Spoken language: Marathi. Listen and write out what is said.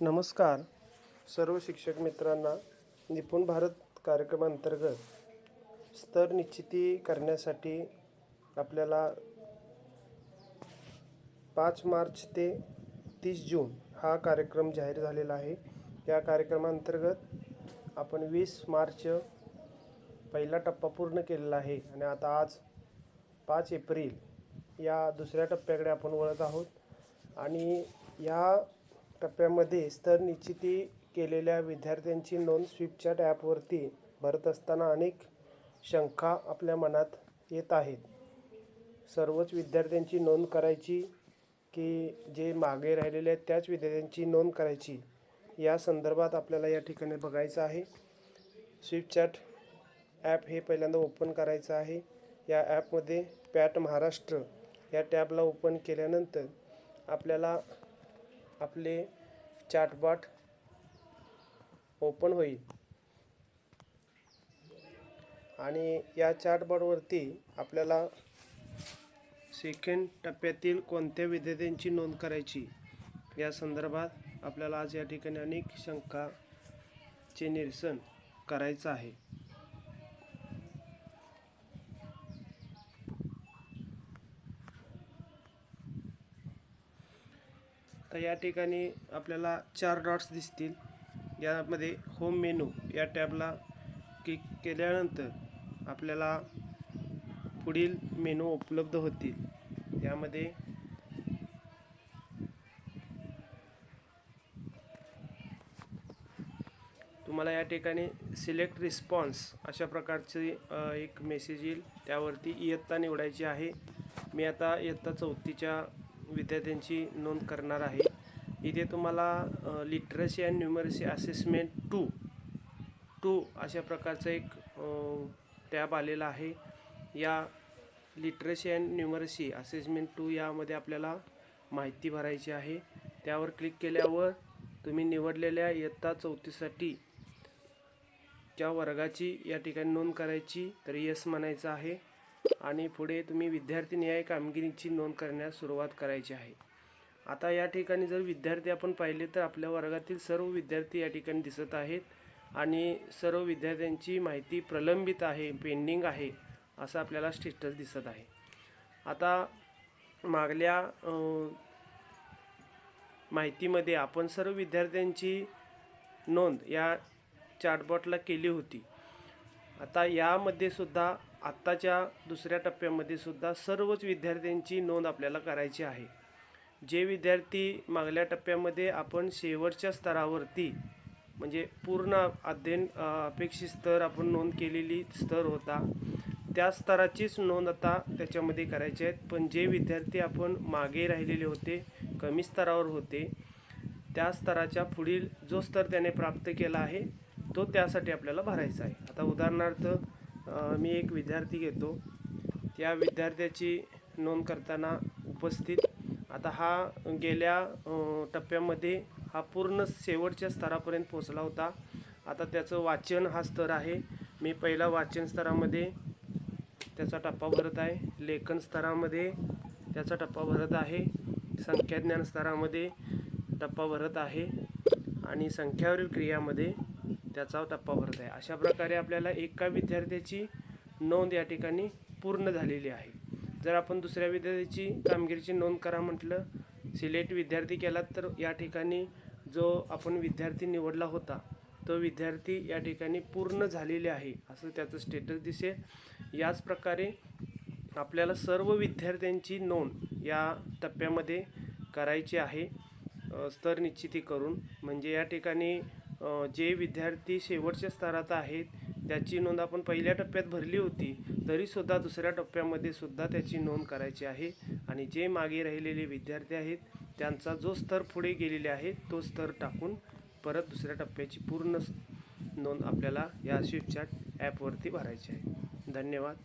नमस्कार. सर्व शिक्षक मित्रांना निपुण भारत कार्यक्रमांतर्गत स्तर निश्चिती करण्यासाठी आपल्याला पाच मार्च ते तीस जून हा कार्यक्रम जाहीर झालेला आहे. या कार्यक्रमांतर्गत आपण वीस मार्च पहिला टप्पा पूर्ण केलेला आहे आणि आता आज पाच एप्रिल या दुसऱ्या टप्प्याकडे आपण वळत आहोत. आणि या टप्प्यामध्ये स्तर निश्चिती केलेल्या विद्यार्थ्यांची नोंद स्विपचॅट ॲपवरती भरत असताना अनेक शंका आपल्या मनात येत आहेत. सर्वच विद्यार्थ्यांची नोंद करायची की जे मागे राहिलेले आहेत त्याच विद्यार्थ्यांची नोंद करायची या संदर्भात आपल्याला या ठिकाणी बघायचं आहे. स्विपचॅट ॲप हे पहिल्यांदा ओपन करायचं आहे. या ॲपमध्ये पॅट महाराष्ट्र या टॅबला ओपन केल्यानंतर आपल्याला आपले चॅटबॉट ओपन होईल. आणि या चॅटबॉटवरती आपल्याला सेकंड टप्प्यातील कोणत्या विद्यार्थ्यांची नोंद करायची या संदर्भात आपल्याला आज या ठिकाणी अनेक शंकाचे निरसन करायचं आहे. तर या ठिकाणी आपल्याला चार डॉट्स दिसतील. यामध्ये होम मेनू या टॅबला क्लिक केल्यानंतर आपल्याला पुढील मेनू उपलब्ध होतील. यामध्ये तुम्हाला या ठिकाणी सिलेक्ट रिस्पॉन्स अशा प्रकारचे एक मेसेज येईल. त्यावरती इयत्ता निवडायची आहे. मी आता इयत्ता चौथीच्या विद्यार्थ्यांची नोंद करणार आहे. इथे तुम्हाला literacy and numeracy assessment two two अशा प्रकारचा एक टॅब आलेला आहे. या literacy and numeracy assessment two यामध्ये आपल्याला माहिती भरायची आहे. त्यावर क्लिक केल्यावर तुम्ही निवडलेल्या इयत्ता चौथीसाठी च्या वर्गाची या ठिकाणी नोंद करायची. तर यस म्हणायचं आहे. आणि पुढे तुम्ही विद्यार्थी न्याय कामगिरीची नोंद करण्यास सुरुवात करायची आहे. आता या ठिकाणी जर विद्यार्थी आपण पाहिले तर आपल्या वर्गातील सर्व विद्यार्थी या ठिकाणी दिसत आहेत आणि सर्व विद्यार्थ्यांची माहिती प्रलंबित आहे पेंडिंग आहे असं आपल्याला स्टेटस दिसत आहे. आता मागल्या माहितीमध्ये आपण सर्व विद्यार्थ्यांची नोंद या चॅटबॉटला केली होती. आता यामध्ये सुद्धा आत्ताच्या दुसऱ्या टप्प्यामध्ये सुद्धा सर्वच विद्यार्थ्यांची नोंद आपल्याला करायची आहे. जे विद्यार्थी मागल्या टप्प्यामध्ये आपण शेवटच्या स्तरावरती म्हणजे पूर्ण अध्ययन अपेक्षित स्तर आपण नोंद केलेली स्तर होता त्या स्तराचीच नोंद आता त्याच्यामध्ये करायची आहेत. पण जे विद्यार्थी आपण मागे राहिलेले होते कमी स्तरावर होते त्या स्तराच्या पुढील जो स्तर त्याने प्राप्त केला आहे तो त्यासाठी आपल्याला भरायचा आहे. आता उदाहरणार्थ मी एक विद्यार्थी घेतो. त्या विद्यार्थ्याची नोंद करताना उपस्थित आता हा गेल्या टप्प्यामध्ये हा पूर्ण शेवटच्या स्तरापर्यंत पोचला होता. आता त्याचं वाचन हा स्तर आहे. मी पहिला वाचन स्तरामध्ये त्याचा टप्पा भरत आहे. लेखन स्तरामध्ये त्याचा टप्पा भरत आहे. संख्याज्ञान स्तरामध्ये टप्पा भरत आहे. आणि संख्यावरील क्रियामध्ये त्याचा टप्पा भरत आहे. अशा प्रकारे आपल्याला एका विद्यार्थ्याची नोंद या ठिकाणी पूर्ण झालेली आहे. जर आपण दुसऱ्या विद्यार्थ्याची कामगिरीची नोंद करा म्हटलं सिलेक्ट विद्यार्थी केला तर या ठिकाणी जो आपण विद्यार्थी निवडला होता तो विद्यार्थी या ठिकाणी पूर्ण झालेले आहे असं त्याचं स्टेटस दिसेल. याच प्रकारे आपल्याला सर्व विद्यार्थ्यांची नोंद या टप्प्यामध्ये करायची आहे स्तर निश्चिती करून. म्हणजे या ठिकाणी जे विद्यार्थी शेवटच्या स्तरात आहेत त्याची नोंद आपण पहिल्या टप्प्यात भरली होती तरीसुद्धा दुसऱ्या टप्प्यामध्ये सुद्धा त्याची नोंद करायची आहे. आणि जे मागे राहिलेले विद्यार्थी आहेत त्यांचा जो स्तर पुढे गेलेले आहे तो स्तर टाकून परत दुसऱ्या टप्प्याची पूर्ण नोंद आपल्याला या शिपचॅट ॲपवरती भरायची आहे. धन्यवाद.